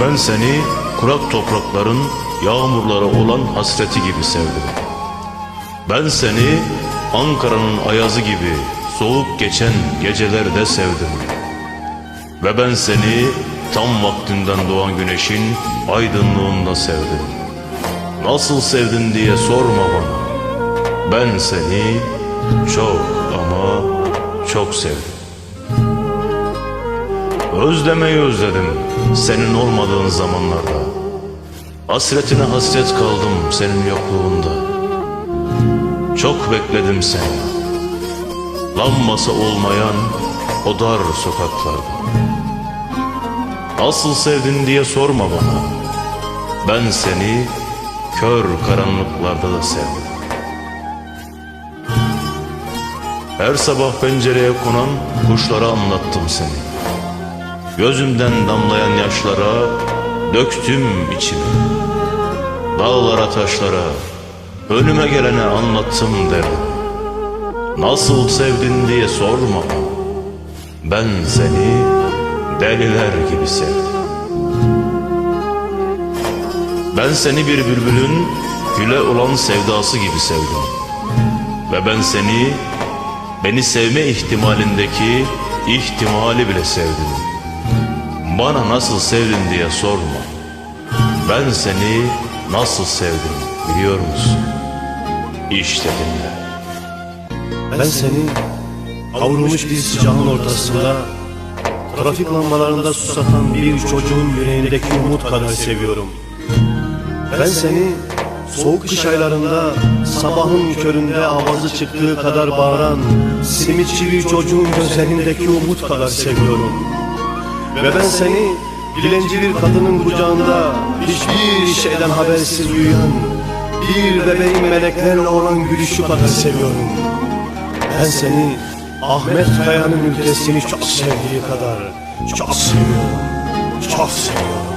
Ben seni kurak toprakların yağmurlara olan hasreti gibi sevdim. Ben seni Ankara'nın ayazı gibi soğuk geçen gecelerde sevdim. Ve ben seni tam vaktinden doğan güneşin aydınlığında sevdim. Nasıl sevdin diye sorma bana. Ben seni çok ama çok sevdim. Özlemeyi özledim senin olmadığın zamanlarda. Hasretine hasret kaldım senin yokluğunda. Çok bekledim seni. Lambası olmayan o dar sokaklarda. Nasıl sevdin diye sorma bana. Ben seni kör karanlıklarda da sevdim. Her sabah pencereye konan kuşlara anlattım seni. Gözümden damlayan yaşlara döktüm içimi. Dağlara taşlara önüme gelene anlattım derim. Nasıl sevdin diye sorma. Ben seni deliler gibi sevdim. Ben seni bir bülbülün güle olan sevdası gibi sevdim. Ve ben seni beni sevme ihtimalindeki ihtimali bile sevdim. Bana nasıl sevdin diye sorma. Ben seni nasıl sevdim biliyor musun? İşte dinle. Ben seni kavrulmuş bir sıcağın ortasında Trafik lambalarında susatan bir çocuğun yüreğindeki umut kadar seviyorum Ben seni soğuk kış aylarında sabahın köründe avazı çıktığı kadar bağıran Simitçi bir çocuğun gözlerindeki umut kadar seviyorum Ve ben seni dilenci bir kadının kucağında hiçbir şeyden habersiz uyuyan Bir bebeğin meleklerle olan gülüşü kadar seviyorum ben seni Ahmet Kaya'nın ülkesini çok sevdiği kadar çok seviyorum. Çok seviyorum.